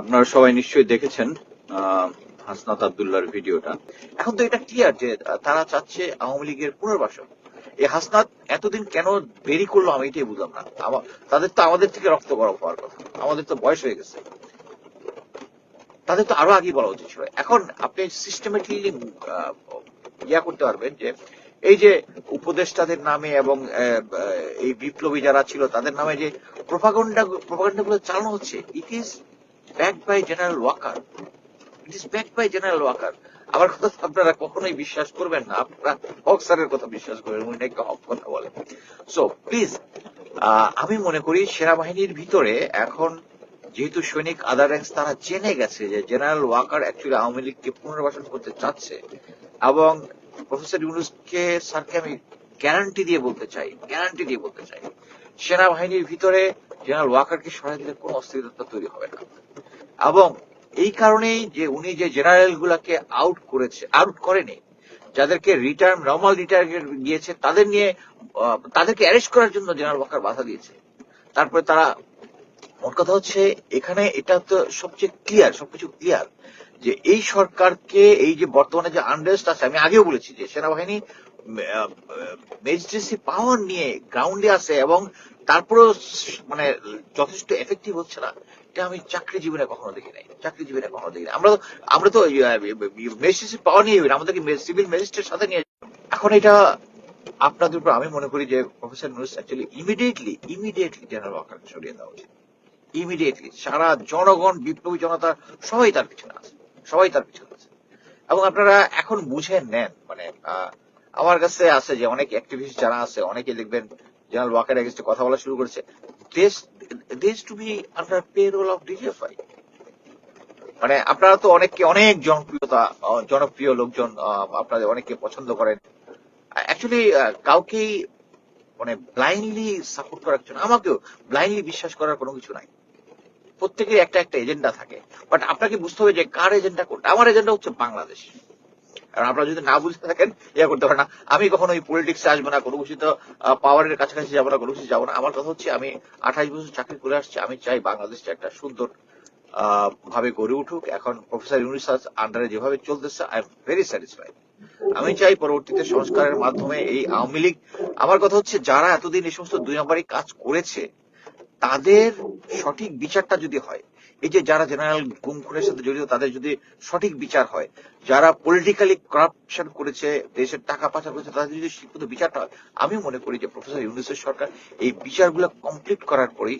আপনারা সবাই নিশ্চয়ই দেখেছেন হাসনাত আবদুল্লাহর ভিডিওটা। এখন তো এটা ক্লিয়ার যে তারা চাচ্ছে আওয়ামী লীগের পুনর্বাসন। এই হাসনাত এতদিন কেন দেরি করল আমি এটাই বুঝলাম না। তাদের তো আমাদের থেকে রক্ত গরম হওয়ার কথা। আমাদের তো বয়স হয়ে গেছে। তাদের তো আরও আগে বলা উচিত ছিল। এখন আপনি সিস্টেমেটিকলি ইয়া করতে পারবেন যে, এই যে উপদেষ্টাদের নামে এবং এই বিপ্লবী যারা ছিল, তাদের নামে যে প্রোপাগন্ডা প্রোপাগন্ডা গুলো চালানো হচ্ছে it is by general Waker it is by general Waker আমার কথা আপনারা কখনোই বিশ্বাস করবেন না। আপনারা কথা বিশ্বাস করবেন, উনি নাকি হক কথা সো প্লিজ আমি মনে করি সেনাবাহিনীর ভিতরে এখন যেহেতু সৈনিক আদার র্যাঙ্কস তারা জেনে গেছে যে জেনারেল ওয়াকার অ্যাকচুয়ালি আওয়ামী লীগকে পুনর্বাসন করতে চাচ্ছে এবং প্রফেসর ইউনুসকে স্যারকে আমি গ্যারান্টি দিয়ে বলতে চাই গ্যারান্টি দিয়ে বলতে চাই। সেনাবাহিনীর ভিতরে জেনারেল ওয়াকারকে সরাই দিলে কোনো অস্থিরতা তৈরি হবে না। এবং এই কারণেই যে উনি যে জেনারেল গুলাকে আউট করেছে আউট করেনি, যাদেরকে রিটার্ন নর্মাল রিটায়ার গিয়েছে, তাদের নিয়ে তাদেরকে অ্যারেস্ট করার জন্য জেনারেল ওয়াকার বাধা দিয়েছে। তারপরে তারা, মোট কথা হচ্ছে এখানে এটা তো সবচেয়ে ক্লিয়ার সবকিছু ক্লিয়ার যে এই সরকারকে এই যে বর্তমানে যে আনরেস্ট আছে, আমি আগেও বলেছি যে সেনাবাহিনী ম্যাজিস্ট্রেসি পাওয়ার নিয়ে গ্রাউন্ডে আছে এবং তারপরেও মানে যথেষ্ট এফেক্টিভ হচ্ছে না। এটা আমি চাকরি জীবনে কখনো দেখি নাই। চাকরি জীবনে কখনো দেখি নাই। আমরা আমরা তো ম্যাজিস্ট্রেসি পাওয়ার নিয়ে আমাদেরকে সিভিল ম্যাজিস্ট্রেট সাথে নিয়ে এখন এটা আপনাদের উপর আমি মনে করি যে professor Nurus actually immediately immediately general ওয়াকারকে সরিয়ে দেওয়া উচিত। ইমিডিয়েটলি সারা জনগণ, বিপ্লবী জনতা, সবাই তার পিছনে আছে। সবাই তার পিছনে আছে। এবং আপনারা এখন বুঝে নেন মানে আমার কাছে আছে যে অনেক অ্যাক্টিভিস্ট যারা আছে অনেকে দেখবেন জেনারেল ওয়াকার কথা বলা শুরু করেছে। দেশ দেশ to be under payroll of DGFI মানে আপনারা তো অনেককে, অনেক জনপ্রিয়তা জনপ্রিয় লোকজন আপনাদের অনেককে পছন্দ করেন। অ্যাকচুয়ালি কাউকেই মানে ব্লাইন্ডলি সাপোর্ট করার জন্য আমাকেও ব্লাইন্ডলি বিশ্বাস করার কোনো কিছু নাই। প্রত্যেকের একটা একটা এজেন্ডা থাকে। বাট আপনাকে বুঝতে হবে যে কার এজেন্ডা কোনটা। আমার এজেন্ডা হচ্ছে বাংলাদেশ। আর আপনারা যদি না বুঝতে থাকেন, ইয়া করতে পারেন না। আমি কখনো ওই পলিটিক্সে আসব না, কোনো কিছু তো পাওয়ারের কাছাকাছি যাব না, কোনো কিছু যাব না। আমার কথা হচ্ছে, আমি আঠাশ বছর চাকরি করে আসছি, আমি চাই বাংলাদেশটা একটা সুন্দর ভাবে গড়ে উঠুক। এখন প্রফেসর ইউনিস আন্ডারে যেভাবে চলতেছে আই এম ভেরি স্যাটিসফাইড আমি চাই পরবর্তীতে সংস্কারের মাধ্যমে এই আওয়ামী লীগ, আমার কথা হচ্ছে, যারা এতদিন এই সমস্ত দুই নম্বরই কাজ করেছে তাদের সঠিক বিচারটা যদি হয়, এই যে যারা জেনারেল গুম খুনের সাথে জড়িত তাদের যদি সঠিক বিচার হয়, যারা পলিটিক্যালি করাপশন করেছে, দেশের টাকা পাচার করেছে, তাদের যদি শিক্ষিত বিচারটা হয়, আমি মনে করি যে প্রফেসর ইউনুসের সরকার এই বিচারগুলো কমপ্লিট করার পরেই